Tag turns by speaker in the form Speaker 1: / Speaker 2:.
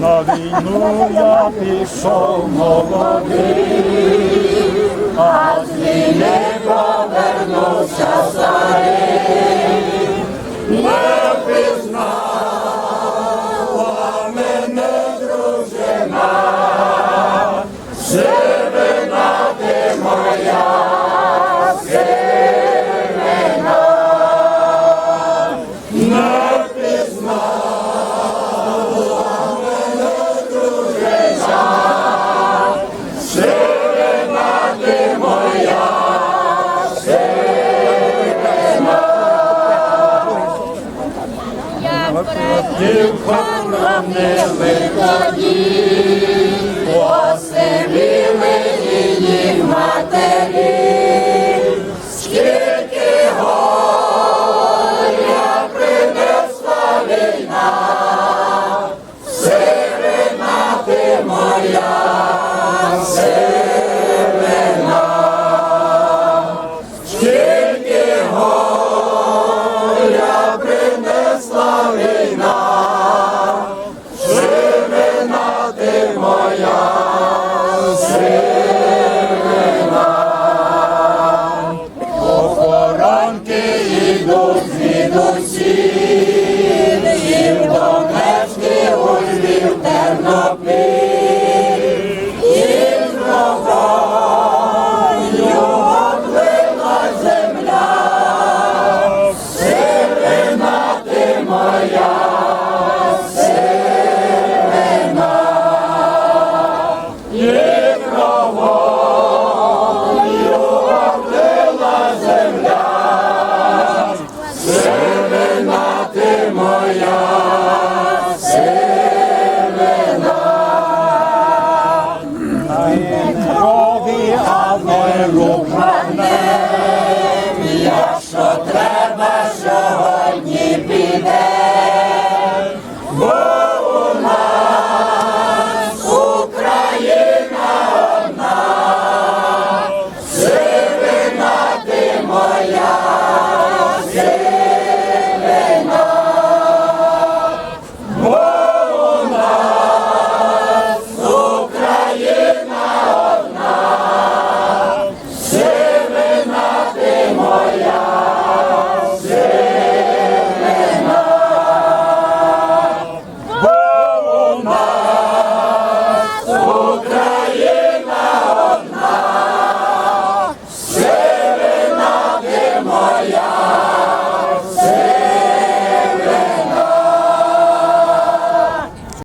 Speaker 1: На війну я пішов молодий, а з війни повернувся старий. Дівкам нам не викладіть, those що треба сьогодні піде. Бо у нас